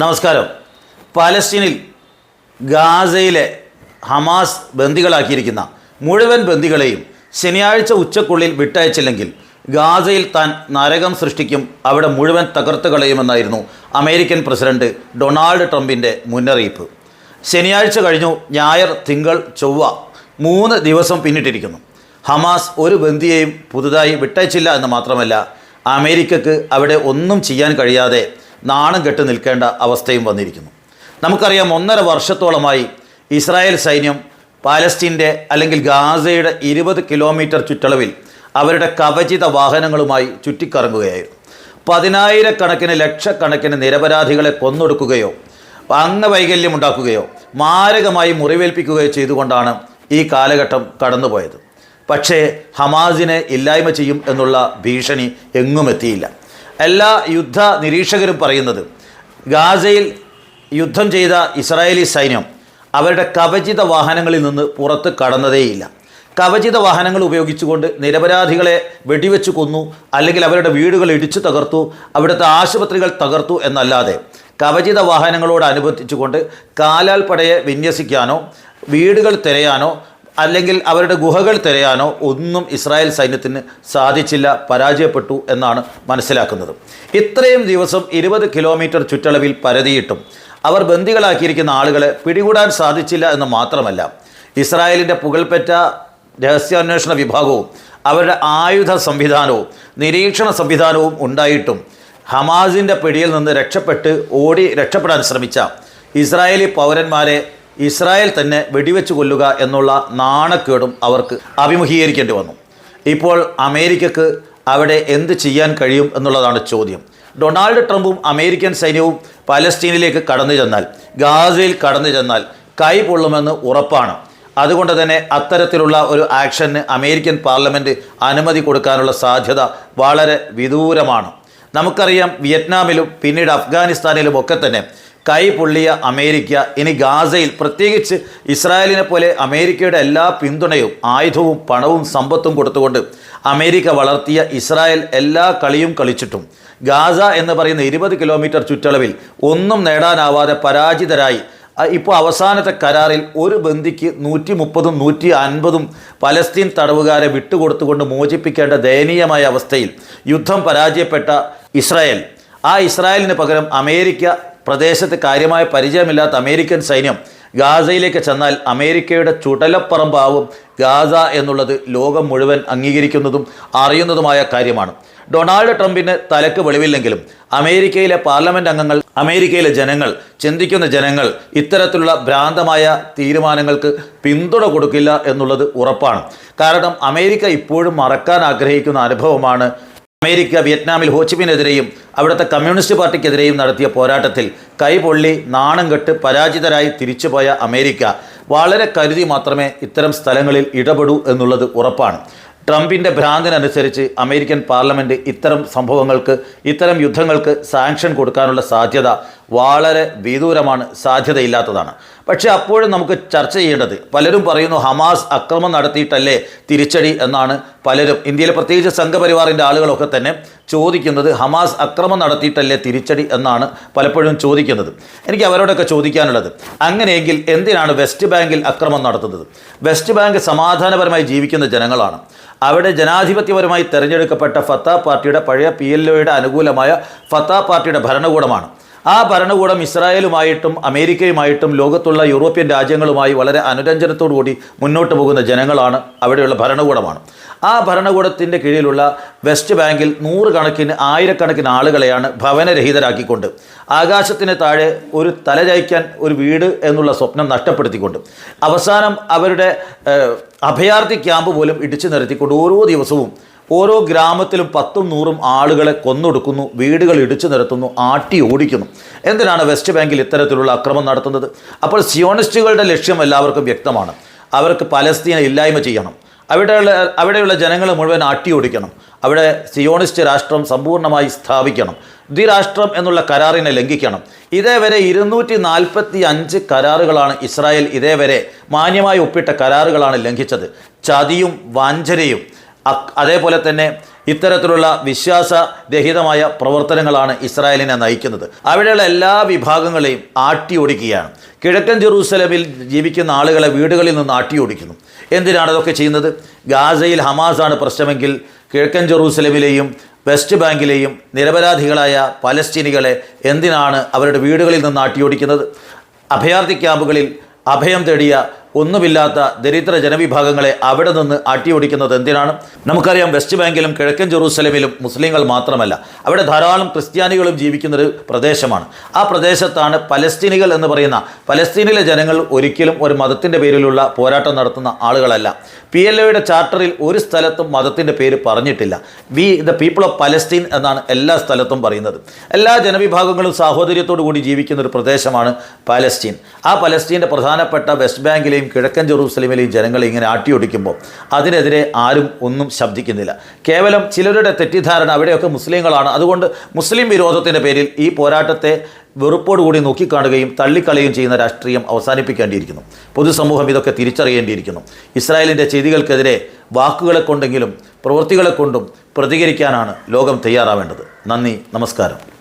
നമസ്കാരം. പാലസ്തീനിൽ ഗാസയിലെ ഹമാസ് ബന്ദികളാക്കിയിരിക്കുന്ന മുഴുവൻ ബന്ദികളെയും ശനിയാഴ്ച ഉച്ചക്കുള്ളിൽ വിട്ടയച്ചില്ലെങ്കിൽ ഗാസയിൽ താൻ നരകം സൃഷ്ടിക്കും അവിടെ മുഴുവൻ തകർത്ത് കളയുമെന്നായിരുന്നു അമേരിക്കൻ പ്രസിഡന്റ് ഡൊണാൾഡ് ട്രംപിന്റെ മുന്നറിയിപ്പ്. ശനിയാഴ്ച കഴിഞ്ഞു ഞായർ തിങ്കൾ ചൊവ്വ മൂന്ന് ദിവസം പിന്നിട്ടിരിക്കുന്നു. ഹമാസ് ഒരു ബന്ദിയെയും പുതുതായി വിട്ടയച്ചില്ല എന്ന് മാത്രമല്ല അമേരിക്കക്ക് അവിടെ ഒന്നും ചെയ്യാൻ കഴിയാതെ നാണം കെട്ട് നിൽക്കേണ്ട അവസ്ഥയും വന്നിരിക്കുന്നു. നമുക്കറിയാം ഒന്നര വർഷത്തോളമായി ഇസ്രായേൽ സൈന്യം പാലസ്തീന്റെ അല്ലെങ്കിൽ ഗാസയുടെ ഇരുപത് കിലോമീറ്റർ ചുറ്റളവിൽ അവരുടെ കവചിത വാഹനങ്ങളുമായി ചുറ്റിക്കറങ്ങുകയായിരുന്നു. പതിനായിരക്കണക്കിന് ലക്ഷക്കണക്കിന് നിരപരാധികളെ കൊന്നൊടുക്കുകയോ അംഗവൈകല്യം ഉണ്ടാക്കുകയോ മാരകമായി മുറിവേൽപ്പിക്കുകയോ ചെയ്തുകൊണ്ടാണ് ഈ കാലഘട്ടം കടന്നുപോയത്. പക്ഷേ ഹമാസിനെ ഇല്ലായ്മ ചെയ്യും എന്നുള്ള ഭീഷണി എങ്ങും എത്തിയില്ല. എല്ലാ യുദ്ധ നിരീക്ഷകരും പറയുന്നത് ഗാസയിൽ യുദ്ധം ചെയ്ത ഇസ്രായേലി സൈന്യം അവരുടെ കവചിത വാഹനങ്ങളിൽ നിന്ന് പുറത്ത് കടന്നതേയില്ല. കവചിത വാഹനങ്ങൾ ഉപയോഗിച്ചുകൊണ്ട് നിരപരാധികളെ വെടിവെച്ച് കൊന്നു അല്ലെങ്കിൽ അവരുടെ വീടുകൾ ഇടിച്ചു തകർത്തു അവിടുത്തെ ആശുപത്രികൾ തകർത്തു എന്നല്ലാതെ കവചിത വാഹനങ്ങളോടനുബന്ധിച്ചുകൊണ്ട് കാലാൽ പടയെ വിന്യസിക്കാനോ വീടുകൾ തിരയാനോ അല്ലെങ്കിൽ അവരുടെ ഗുഹകൾ തിരയാനോ ഒന്നും ഇസ്രായേൽ സൈന്യത്തിന് സാധിച്ചില്ല പരാജയപ്പെട്ടു എന്നാണ് മനസ്സിലാക്കുന്നത്. ഇത്രയും ദിവസം ഇരുപത് കിലോമീറ്റർ ചുറ്റളവിൽ പരതിയിട്ടും അവർ ബന്ദികളാക്കിയിരിക്കുന്ന ആളുകളെ പിടികൂടാൻ സാധിച്ചില്ല എന്ന് മാത്രമല്ല ഇസ്രായേലിന്റെ പുകൾപ്പെട്ട രഹസ്യാന്വേഷണ വിഭാഗവും അവരുടെ ആയുധ സംവിധാനവും നിരീക്ഷണ സംവിധാനവും ഉണ്ടായിട്ടും ഹമാസിന്റെ പിടിയിൽ നിന്ന് രക്ഷപ്പെട്ട് ഓടി രക്ഷപ്പെടാൻ ശ്രമിച്ച ഇസ്രായേലി പൗരന്മാരെ ഇസ്രായേൽ തന്നെ വെടിവെച്ച് കൊല്ലുക എന്നുള്ള നാണക്കേടും അവർക്ക് അഭിമുഖീകരിക്കേണ്ടി വന്നു. ഇപ്പോൾ അമേരിക്കക്ക് അവിടെ എന്ത് ചെയ്യാൻ കഴിയും എന്നുള്ളതാണ് ചോദ്യം. ഡൊണാൾഡ് ട്രംപും അമേരിക്കൻ സൈന്യവും പലസ്തീനിലേക്ക് കടന്നു ചെന്നാൽ ഗാസയിൽ കടന്നു ചെന്നാൽ കൈ പൊള്ളുമെന്ന് ഉറപ്പാണ്. അതുകൊണ്ട് തന്നെ അത്തരത്തിലുള്ള ഒരു ആക്ഷന് അമേരിക്കൻ പാർലമെന്റ് അനുമതി കൊടുക്കാനുള്ള സാധ്യത വളരെ വിദൂരമാണ്. നമുക്കറിയാം വിയറ്റ്നാമിലും പിന്നീട് അഫ്ഗാനിസ്ഥാനിലും ഒക്കെ തന്നെ കൈ പൊള്ളിയ അമേരിക്ക ഇനി ഗാസയിൽ പ്രത്യേകിച്ച് ഇസ്രായേലിനെ പോലെ അമേരിക്കയുടെ എല്ലാ പിന്തുണയും ആയുധവും പണവും സമ്പത്തും കൊടുത്തുകൊണ്ട് അമേരിക്ക വളർത്തിയ ഇസ്രായേൽ എല്ലാ കളിയും കളിച്ചിട്ടും. ഗാസ എന്ന് പറയുന്ന ഇരുപത് കിലോമീറ്റർ ചുറ്റളവിൽ ഒന്നും നേടാനാവാതെ പരാജിതരായി. ഇപ്പോൾ അവസാനത്തെ കരാറിൽ ഒരു ബന്ദിക്ക് നൂറ്റി മുപ്പതും നൂറ്റി അൻപതും പലസ്തീൻ തടവുകാരെ വിട്ടുകൊടുത്തുകൊണ്ട് മോചിപ്പിക്കേണ്ട ദയനീയമായ അവസ്ഥയിൽ യുദ്ധം പരാജയപ്പെട്ട ഇസ്രായേൽ. ആ ഇസ്രായേലിന് പകരം അമേരിക്ക പ്രദേശത്ത് കാര്യമായ പരിചയമില്ലാത്ത അമേരിക്കൻ സൈന്യം ഗാസയിലേക്ക് ചെന്നാൽ അമേരിക്കയുടെ ചുടലപ്പറമ്പാവും ഗാസ എന്നുള്ളത് ലോകം മുഴുവൻ അംഗീകരിക്കുന്നതും അറിയുന്നതുമായ കാര്യമാണ്. ഡൊണാൾഡ് ട്രംപിന് തലക്ക് വെളിവില്ലെങ്കിലും അമേരിക്കയിലെ പാർലമെന്റ് അംഗങ്ങൾ അമേരിക്കയിലെ ജനങ്ങൾ ചിന്തിക്കുന്ന ജനങ്ങൾ ഇത്തരത്തിലുള്ള ഭ്രാന്തമായ തീരുമാനങ്ങൾക്ക് പിന്തുണ കൊടുക്കില്ല എന്നുള്ളത് ഉറപ്പാണ്. കാരണം അമേരിക്ക ഇപ്പോഴും മറക്കാൻ ആഗ്രഹിക്കുന്ന അനുഭവമാണ് അമേരിക്ക വിയറ്റ്നാമിൽ ഹോച്ചിമിനെതിരെയും അവിടുത്തെ കമ്മ്യൂണിസ്റ്റ് പാർട്ടിക്കെതിരെയും നടത്തിയ പോരാട്ടത്തിൽ കൈപൊള്ളി നാണം കെട്ട് പരാജിതരായി തിരിച്ചുപോയ അമേരിക്ക. വളരെ കരുതി മാത്രമേ ഇത്തരം സ്ഥലങ്ങളിൽ ഇടപെടൂ എന്നുള്ളത് ഉറപ്പാണ്. ട്രംപിന്റെ ഭ്രാന്തിനനുസരിച്ച് അമേരിക്കൻ പാർലമെന്റ് ഇത്തരം സംഭവങ്ങൾക്ക് ഇത്തരം യുദ്ധങ്ങൾക്ക് സാങ്ഷൻ കൊടുക്കാനുള്ള സാധ്യത വളരെ വിദൂരമാണ് സാധ്യതയില്ലാത്തതാണ്. പക്ഷേ അപ്പോഴും നമുക്ക് ചർച്ച ചെയ്യേണ്ടത് പലരും പറയുന്നു ഹമാസ് അക്രമം നടത്തിയിട്ടല്ലേ തിരിച്ചടി എന്നാണ് പലരും ഇന്ത്യയിലെ പ്രത്യേകിച്ച് സംഘപരിവാറിന്റെ ആളുകളൊക്കെ തന്നെ ചോദിക്കുന്നത് ഹമാസ് അക്രമം നടത്തിയിട്ടല്ലേ തിരിച്ചടി എന്നാണ് പലപ്പോഴും ചോദിക്കുന്നത്. എനിക്ക് അവരോടൊക്കെ ചോദിക്കാനുള്ളത് അങ്ങനെയെങ്കിൽ എന്തിനാണ് വെസ്റ്റ് ബാങ്കിൽ അക്രമം നടത്തുന്നത്? വെസ്റ്റ് ബാങ്ക് സമാധാനപരമായി ജീവിക്കുന്ന ജനങ്ങളാണ്. അവിടെ ജനാധിപത്യപരമായി തെരഞ്ഞെടുക്കപ്പെട്ട ഫത്ത പാർട്ടിയുടെ പഴയ പി എൽ ഒയുടെ അനുകൂലമായ ഫത്ത പാർട്ടിയുടെ ഭരണകൂടമാണ്. ആ ഭരണകൂടം ഇസ്രായേലുമായിട്ടും അമേരിക്കയുമായിട്ടും ലോകത്തുള്ള യൂറോപ്യൻ രാജ്യങ്ങളുമായി വളരെ അനുരഞ്ജനത്തോടുകൂടി മുന്നോട്ട് പോകുന്ന ജനങ്ങളാണ് അവിടെയുള്ള ഭരണകൂടമാണ്. ആ ഭരണകൂടത്തിന്റെ കീഴിലുള്ള വെസ്റ്റ് ബാങ്കിൽ നൂറുകണക്കിന് ആയിരക്കണക്കിന് ആളുകളെയാണ് ഭവനരഹിതരാക്കിക്കൊണ്ട് ആകാശത്തിന് താഴെ ഒരു തലചായ്ക്കാൻ ഒരു വീട് എന്നുള്ള സ്വപ്നം നഷ്ടപ്പെടുത്തിക്കൊണ്ട് അവസാനം അവരുടെ അഭയാർത്ഥി ക്യാമ്പ് പോലും ഇടിച്ചു നിരത്തിക്കൊണ്ട് ഓരോ ദിവസവും ഓരോ ഗ്രാമത്തിലും പത്തും നൂറും ആളുകളെ കൊന്നൊടുക്കുന്നു വീടുകൾ ഇടിച്ചു നിരത്തുന്നു ആട്ടി ഓടിക്കുന്നു. എന്തിനാണ് വെസ്റ്റ് ബാങ്കിൽ ഇത്തരത്തിലുള്ള അക്രമം നടത്തുന്നത്? അപ്പോൾ സിയോണിസ്റ്റുകളുടെ ലക്ഷ്യം എല്ലാവർക്കും വ്യക്തമാണ്. അവർക്ക് പലസ്തീനെ ഇല്ലായ്മ ചെയ്യണം. അവിടെയുള്ള അവിടെയുള്ള ജനങ്ങളെ മുഴുവൻ ആട്ടി ഓടിക്കണം. അവിടെ സിയോണിസ്റ്റ് രാഷ്ട്രം സമ്പൂർണമായി സ്ഥാപിക്കണം. ദ്വിരാഷ്ട്രം എന്നുള്ള കരാറിനെ ലംഘിക്കണം. ഇതേവരെ ഇരുന്നൂറ്റി നാൽപ്പത്തി അഞ്ച് കരാറുകളാണ് ഇസ്രായേൽ ഇതേവരെ മാന്യമായി ഒപ്പിട്ട കരാറുകളാണ് ലംഘിച്ചത്. ചതിയും വാഞ്ചനയും അതേപോലെ തന്നെ ഇത്തരത്തിലുള്ള വിശ്വാസരഹിതമായ പ്രവർത്തനങ്ങളാണ് ഇസ്രായേലിനെ നയിക്കുന്നത്. അവിടെയുള്ള എല്ലാ വിഭാഗങ്ങളെയും ആട്ടി ഓടിക്കുകയാണ് കിഴക്കൻ ജെറൂസലമിൽ ജീവിക്കുന്ന ആളുകളെ വീടുകളിൽ നിന്ന് ആട്ടി ഓടിക്കുന്നു എന്തിനാണ് അതൊക്കെ ചെയ്യുന്നത്? ഗാസയിൽ ഹമാസാണ് പ്രശ്നമെങ്കിൽ കിഴക്കൻ ജെറൂസലമിലെയും വെസ്റ്റ് ബാങ്കിലെയും നിരപരാധികളായ പലസ്തീനികളെ എന്തിനാണ് അവരുടെ വീടുകളിൽ നിന്ന് ആട്ടിയോടിക്കുന്നത്? അഭയാർത്ഥി ക്യാമ്പുകളിൽ അഭയം തേടിയ ഒന്നുമില്ലാത്ത ദരിദ്ര ജനവിഭാഗങ്ങളെ അവിടെ നിന്ന് ആട്ടിയോടിക്കുന്നത് എന്തിനാണ്? നമുക്കറിയാം വെസ്റ്റ് ബാങ്കിലും കിഴക്കൻ ജെറൂസലമിലും മുസ്ലിങ്ങൾ മാത്രമല്ല. അവിടെ ധാരാളം ക്രിസ്ത്യാനികളും ജീവിക്കുന്നൊരു പ്രദേശമാണ്. ആ പ്രദേശത്താണ് പലസ്തീനികൾ എന്ന് പറയുന്ന പലസ്തീനിലെ ജനങ്ങൾ ഒരിക്കലും ഒരു മതത്തിന്റെ പേരിലുള്ള പോരാട്ടം നടത്തുന്ന ആളുകളല്ല. പി എൽ ഒയുടെ ചാർട്ടറിൽ ഒരു സ്ഥലത്തും മതത്തിന്റെ പേര് പറഞ്ഞിട്ടില്ല. We the people of Palestine എന്നാണ് എല്ലാ സ്ഥലത്തും പറയുന്നത്. എല്ലാ ജനവിഭാഗങ്ങളും സാഹോദര്യത്തോടു കൂടി ജീവിക്കുന്ന ഒരു പ്രദേശമാണ് പലസ്തീൻ. ആ പലസ്തീന്റെ പ്രധാനപ്പെട്ട വെസ്റ്റ് ബാങ്കിലെയും കിഴക്കൻ ജെറൂസലേമിലെയും ജനങ്ങളെ ഇങ്ങനെ ആട്ടിയൊടിക്കുമ്പോൾ അതിനെതിരെ ആരും ഒന്നും ശബ്ദിക്കുന്നില്ല. കേവലം ചിലരുടെ തെറ്റിദ്ധാരണ അവിടെയൊക്കെ മുസ്ലിങ്ങളാണ്. അതുകൊണ്ട് മുസ്ലിം വിരോധത്തിന്റെ പേരിൽ ഈ പോരാട്ടത്തെ വെറുപ്പോടുകൂടി നോക്കിക്കാണുകയും തള്ളിക്കളയുകയും ചെയ്യുന്ന രാഷ്ട്രീയം അവസാനിപ്പിക്കേണ്ടിയിരിക്കുന്നു. പൊതുസമൂഹം ഇതൊക്കെ തിരിച്ചറിയേണ്ടിയിരിക്കുന്നു. ഇസ്രായേലിന്റെ ചെയ്തികൾക്കെതിരെ വാക്കുകളെ കൊണ്ടെങ്കിലും പ്രവൃത്തികളെ കൊണ്ടും പ്രതികരിക്കാനാണ് ലോകം തയ്യാറാവേണ്ടത്. നന്ദി നമസ്കാരം.